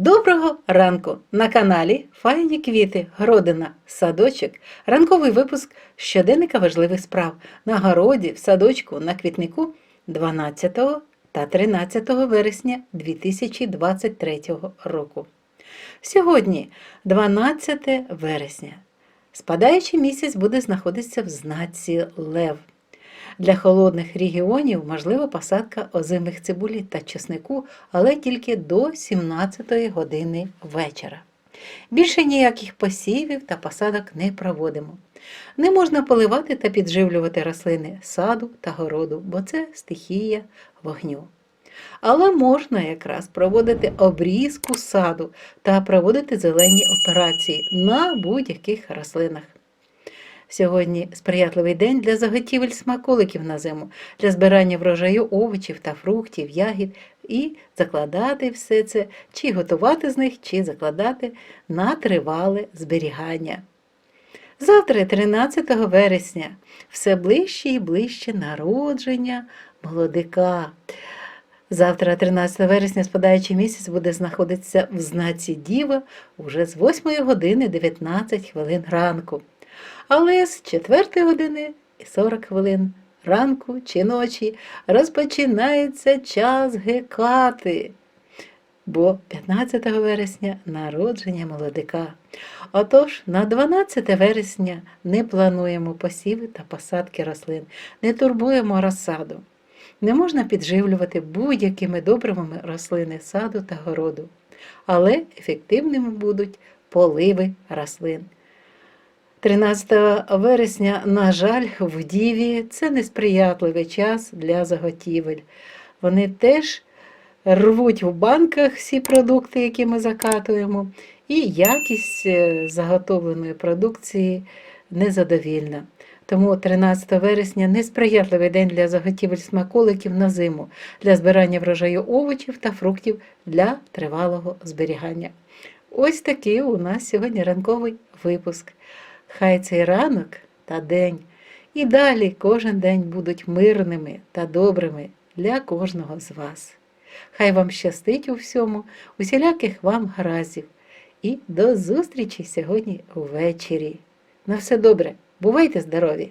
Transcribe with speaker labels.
Speaker 1: Доброго ранку! На каналі Файні квіти, Гродина, садочок, ранковий випуск щоденника важливих справ на городі, в садочку, на квітнику 12 та 13 вересня 2023 року. Сьогодні 12 вересня. Спадаючий місяць буде знаходитися в знаці Лев. Для холодних регіонів можлива посадка озимих цибулі та чеснику, але тільки до 17 години вечора. Більше ніяких посівів та посадок не проводимо. Не можна поливати та підживлювати рослини саду та городу, бо це стихія вогню. Але можна якраз проводити обрізку саду та проводити зелені операції на будь-яких рослинах. Сьогодні сприятливий день для заготівель смаколиків на зиму, для збирання врожаю овочів та фруктів, ягід і закладати все це, чи готувати з них, чи закладати на тривале зберігання. Завтра, 13 вересня, все ближче і ближче народження молодика. Завтра, 13 вересня, спадаючий місяць буде знаходитися в знаці Діва уже з 8 години 19 хвилин ранку. Але з 4 години і 40 хвилин ранку чи ночі розпочинається час гекати, бо 15 вересня народження молодика. Отож, на 12 вересня не плануємо посіви та посадки рослин, не турбуємо розсаду. Не можна підживлювати будь-якими добривами рослини саду та городу, але ефективними будуть поливи рослин. 13 вересня, на жаль, в Діві це несприятливий час для заготівель. Вони теж рвуть в банках всі продукти, які ми закатуємо, і якість е, заготовленої продукції незадовільна. Тому 13 вересня несприятливий день для заготівель смаколиків на зиму, для збирання врожаю овочів та фруктів для тривалого зберігання. Ось такий у нас сьогодні ранковий випуск. Хай цей ранок та день і далі кожен день будуть мирними та добрими для кожного з вас. Хай вам щастить у всьому, усіляких вам гараздів. І до зустрічі сьогодні увечері. На все добре, бувайте здорові!